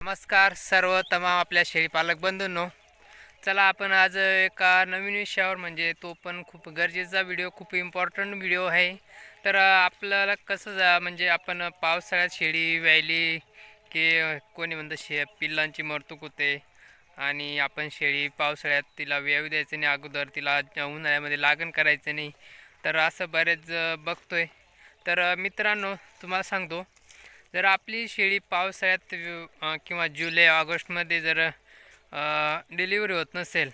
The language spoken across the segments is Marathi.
नमस्कार सर्व तमाम आपल्या शेळीपालक बंधूंनो. चला आपण आज एका नवीन विषयावर म्हणजे तो पण खूप गरजेचा व्हिडिओ खूप इम्पॉर्टंट व्हिडिओ आहे. तर आपल्याला कसं जा म्हणजे आपण पावसाळ्यात शेळी व्यायली की कोणी म्हणतं शे पिल्लांची मरतूक होते आणि आपण शेळी पावसाळ्यात तिला व्यायू द्यायचं नाही अगोदर तिला उन्हाळ्यामध्ये लागण करायचं नाही. तर असं बरेच बघतो आहे तर मित्रांनो तुम्हाला सांगतो जर आपली शेळी पावसाळ्यात किंवा जुलै ऑगस्टमध्ये जर डिलिव्हरी होत नसेल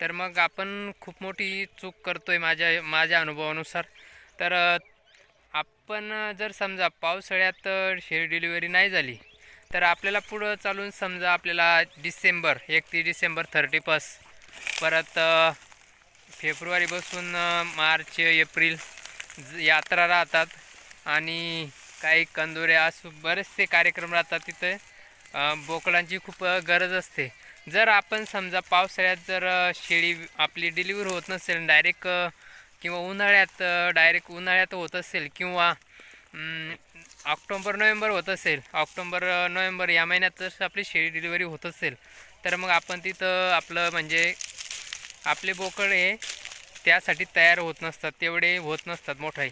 तर मग आपण खूप मोठी चूक करतो आहे माझ्या माझ्या अनुभवानुसार. तर आपण जर समजा पावसाळ्यात शेळी डिलिव्हरी नाही झाली तर आपल्याला पुढं चालून समजा आपल्याला डिसेंबर एकतीस डिसेंबर थर्टी फर्स्ट परत फेब्रुवारी बसून मार्च एप्रिल यात्रा राहतात. आणि काही कंदुऱ्या असू बरेचसे कार्यक्रम राहतात तिथे. बोकडांची खूप गरज असते. जर आपण समजा पावसाळ्यात जर शेळी आपली डिलिव्हरी होत नसेल डायरेक्ट किंवा उन्हाळ्यात डायरेक्ट उन्हाळ्यात होत असेल किंवा ऑक्टोंबर ऑक्टोबर नोव्हेंबर होत असेल ऑक्टोबर नोव्हेंबर या महिन्यात जर आपली शेळी डिलिव्हरी होत असेल तर मग आपण तिथं आपलं म्हणजे आपले बोकड हे त्यासाठी तयार होत नसतात तेवढे होत नसतात मोठाई.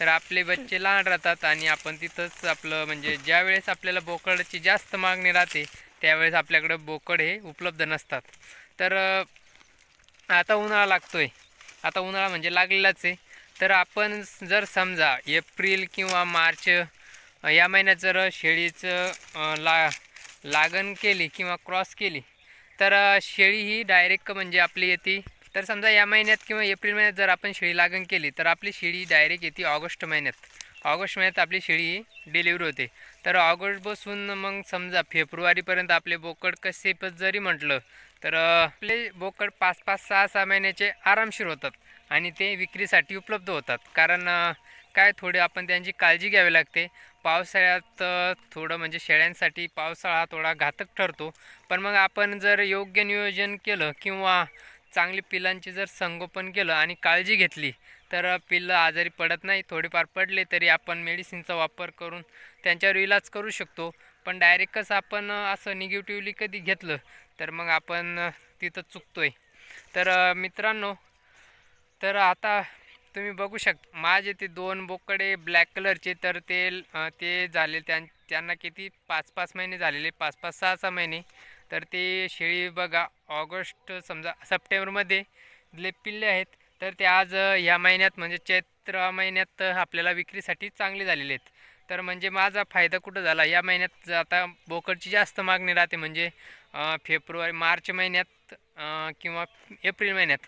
तर आपले बच्चे लहान राहतात आणि आपण तिथंच आपलं म्हणजे ज्या वेळेस आपल्याला बोकडाची जास्त मागणी राहते त्यावेळेस आपल्याकडं बोकड हे उपलब्ध नसतात. तर आता उन्हाळा लागतोय. आता उन्हाळा म्हणजे लागलेलाच आहे. तर आपण जर समजा एप्रिल किंवा मार्च या महिन्यात जर शेळीचं ला लागण केली किंवा क्रॉस केली तर शेळी ही डायरेक्ट म्हणजे आपली येते तर समजा या महिन्यात किंवा एप्रिल महिन्यात जर आपण शेळी लागण केली तर आपली शेळी डायरेक्ट येते ऑगस्ट महिन्यात. ऑगस्ट महिन्यात आपली शेळी डिलिव्हरी होते. तर ऑगस्ट बसून मग समजा फेब्रुवारीपर्यंत आपले बोकड कसे पण जरी म्हटलं तर आपले बोकड पाच पाच सहा सहा महिन्याचे आरामशीर होतात आणि ते विक्रीसाठी उपलब्ध होतात. कारण काय थोडे आपण त्यांची काळजी घ्यावी लागते. पावसाळ्यात थोडं म्हणजे शेळ्यांसाठी पावसाळा हा थोडा घातक ठरतो. पण मग आपण जर योग्य नियोजन केलं किंवा चांगली पिल्लांची जर संगोपन केलं आणि काळजी घेतली तर पिल्लं आजारी पडत नाही थोडेफार पडले तरी आपण मेडिसिनचा वापर करून त्यांच्यावर इलाज करू शकतो. पण डायरेक्टच आपण असं निगेटिव्हली कधी घेतलं तर मग आपण तिथं चुकतो आहे तर मित्रांनो तर आता तुम्ही बघू शकता माझे ते दोन बोकडे ब्लॅक कलरचे तर ते ते झाले त्यां त्यांना किती? पाच पाच महिने झालेले पाच पाच सहा सहा महिने. तर ते शेळी बघा ऑगस्ट समजा सप्टेंबरमध्ये जे पिल्ले आहेत तर ते आज ह्या महिन्यात म्हणजे चैत्र महिन्यात आपल्याला विक्रीसाठी चांगले झालेले आहेत. तर म्हणजे माझा फायदा कुठं झाला? या महिन्यात आता बोकडची जास्त मागणी राहते म्हणजे फेब्रुवारी मार्च महिन्यात किंवा एप्रिल महिन्यात.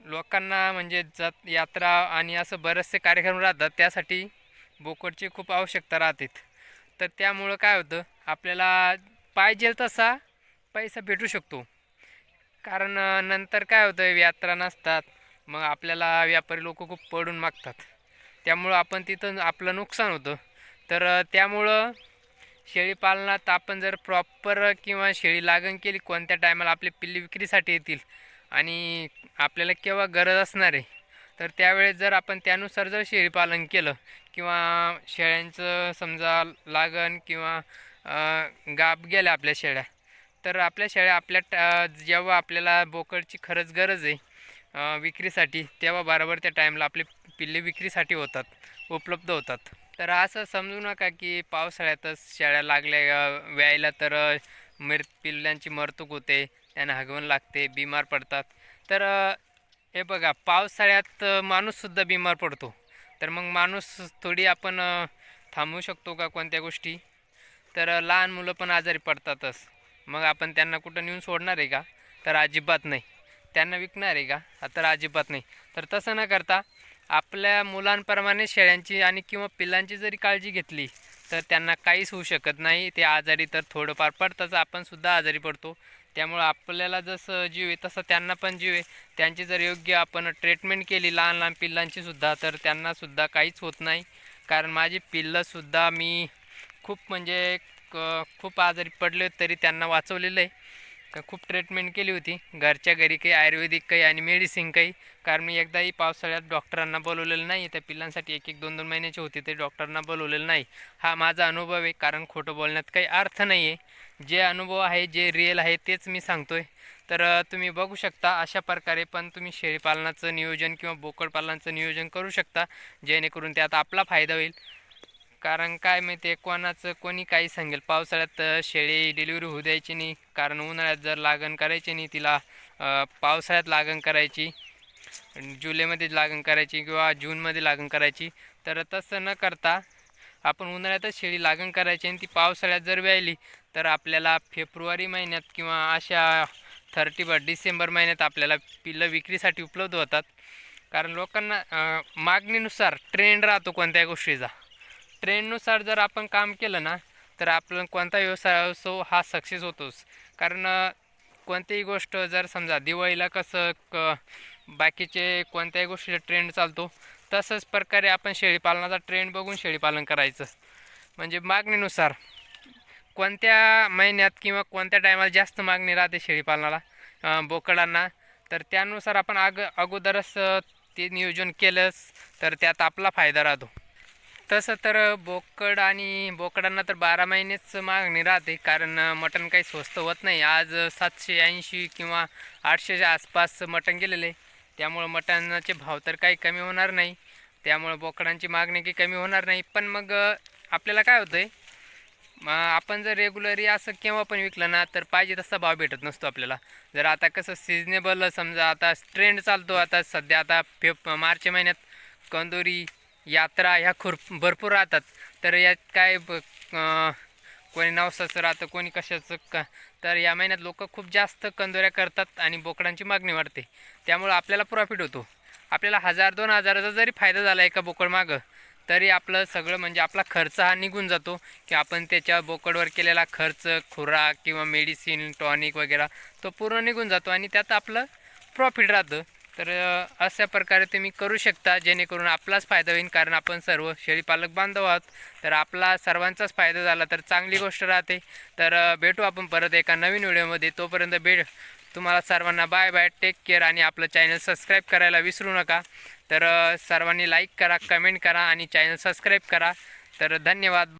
लोकांना म्हणजे जत यात्रा आणि असं बरेचसे कार्यक्रम राहतात त्यासाठी बोकडची खूप आवश्यकता राहते. तर त्यामुळं काय होतं? आपल्याला पाहिजे तसा पैसा भेटू शकतो. कारण नंतर काय होतं यात्रा नसतात मग आपल्याला व्यापारी लोक खूप पडून मागतात. त्यामुळं आपण तिथं आपलं नुकसान होतं. तर त्यामुळं शेळी पालनात आपण जर प्रॉपर किंवा शेळी लागण केली कोणत्या टायमाला आपले पिल्ली विक्रीसाठी येतील आणि आपल्याला केव्हा गरज असणार आहे तर त्यावेळेस जर आपण त्यानुसार जर शेळी पालन केलं किंवा शेळ्यांचं समजा लागण किंवा गाप गेल्या आपल्या शेळ्या. तर आपल्या शेळ्या आपल्या जेव्हा आपल्याला बोकडची खरंच गरज आहे विक्रीसाठी तेव्हा बरोबर त्या टाईमला आपले पिल्ले विक्रीसाठी होतात उपलब्ध होतात. तर असं समजू नका की पावसाळ्यातच शेळ्या लागल्या व्यायला तर मिर पिल्लांची मरतूक होते त्यांना हगवण लागते बिमार पडतात. तर हे बघा पावसाळ्यात माणूससुद्धा बिमार पडतो. तर मग माणूस थोडी आपण थांबवू शकतो का कोणत्या गोष्टी? तर लहान मुलं पण आजारी पडतातच. मग आपण त्यांना कुठं नेऊन सोडणार आहे का? तर अजिबात नाही. त्यांना विकणार आहे का? तर अजिबात नाही. तर तसं न करता आपल्या मुलांप्रमाणे शेळ्यांची आणि किंवा पिल्लांची जरी काळजी घेतली तर त्यांना काहीच होऊ शकत नाही. ते आजारी तर थोडंफार पडतंच आपणसुद्धा आजारी पडतो. त्यामुळं आपल्याला जसं जीव आहे तसं त्यांना पण जीव आहे. त्यांची जर योग्य आपण ट्रीटमेंट केली लहान लहान पिल्लांचीसुद्धा तर त्यांनासुद्धा काहीच होत नाही. कारण माझी पिल्लंसुद्धा मी खूप म्हणजे क खूप आजारी पडले तरी त्यांना वाचवलेलं आहे. का खूप ट्रीटमेंट केली होती. घरच्या घरी काही आयुर्वेदिक काही आणि मेडिसिन काही. कारण मी एकदाही पावसाळ्यात डॉक्टरांना बोलवलेलं नाही. त्या पिल्लांसाठी एक एक दोन दोन महिन्याचे होते ते डॉक्टरांना बोलवलेलं नाही. हा माझा अनुभव आहे. कारण खोटं बोलण्यात काही अर्थ नाही आहे जे अनुभव आहे जे रिअल आहे तेच मी सांगतो आहे तर तुम्ही बघू शकता अशा प्रकारे पण तुम्ही शेळीपालनाचं नियोजन किंवा बोकडपालनाचं नियोजन करू शकता. जेणेकरून त्यात आपला फायदा होईल. कारण काय माहिती आहे कोणाचं कोणी काही सांगेल. पावसाळ्यात शेळी डिलिव्हरी होऊ द्यायची नाही. कारण उन्हाळ्यात जर लागण करायची नाही तिला पावसाळ्यात लागण करायची जुलैमध्ये लागण करायची किंवा जूनमध्ये लागण करायची तर तसं न करता आपण उन्हाळ्यातच शेळी लागण करायची आणि ती पावसाळ्यात जर व्यायली तर आपल्याला फेब्रुवारी महिन्यात किंवा अशा थर्टी बर डिसेंबर महिन्यात आपल्याला पिल्लं विक्रीसाठी उपलब्ध होतात. कारण लोकांना मागणीनुसार ट्रेंड राहतो कोणत्या गोष्टीचा. ट्रेंडनुसार जर आपण काम केलं ना तर आपलं कोणता व्यवसाय असो हा सक्सेस होतोच. कारण कोणतीही गोष्ट जर समजा दिवाळीला कसं क बाकीचे कोणत्याही गोष्टीचा ट्रेंड चालतो तसंच प्रकारे आपण शेळीपालनाचा ट्रेंड बघून शेळीपालन करायचं. म्हणजे मागणीनुसार कोणत्या महिन्यात किंवा कोणत्या टायमाला जास्त मागणी राहते शेळीपालनाला बोकडांना तर त्यानुसार आपण आग अगोदरच ते नियोजन केलंच तर त्यात आपला फायदा राहतो. तसं तर बोकड आणि बोकडांना तर बारा महिनेच मागणी राहते कारण मटण काही स्वस्त होत नाही. आज सातशे ऐंशी किंवा आठशेच्या आसपास मटण गेलेलं. आहे त्यामुळं मटणाचे भाव तर काही कमी होणार नाही. त्यामुळं बोकडांची मागणी काही कमी होणार नाही. पण मग आपल्याला काय होतं आहे मग आपण जर रेग्युलरी असं केव्हा पण विकलं ना तर पाहिजे तसा भाव भेटत नसतो आपल्याला. जर आता कसं सिजनेबल समजा आता ट्रेंड चालतो आता सध्या आता फेब मार्च महिन्यात कंदोरी यात्रा ह्या खुर भरपूर राहतात. तर यात काय ब- कोणी नवसाचं राहतं कोणी कशाचं का तर या महिन्यात लोक खूप जास्त कंदोऱ्या करतात आणि बोकडांची मागणी वाढते. त्यामुळं आपल्याला प्रॉफिट होतो. आपल्याला हजार दोन हजाराचा जरी फायदा झाला एका बोकड मागं तरी आपलं सगळं म्हणजे आपला खर्च हा निघून जातो की आपण त्याच्या बोकडवर केलेला खर्च खुराक किंवा मेडिसिन टॉनिक वगैरे तो पूर्ण निघून जातो आणि त्यात आपलं प्रॉफिट राहतं. तर अशा प्रकारे तुम्ही करू शकता जेणेकरून आपलाच फायदा होईल. कारण आपण सर्व शेळीपालक बांधव आहोत. तर आपला सर्वांचाच फायदा झाला तर चांगली गोष्ट राहते. तर भेटू आपण परत एका नवीन व्हिडिओमध्ये. तोपर्यंत भेट तुम्हाला सर्वांना बाय बाय. टेक केअर आणि आपलं चॅनल सबस्क्राईब करायला विसरू नका. तर सर्वांनी लाईक करा कमेंट करा आणि चॅनल सबस्क्राईब करा. तर धन्यवाद.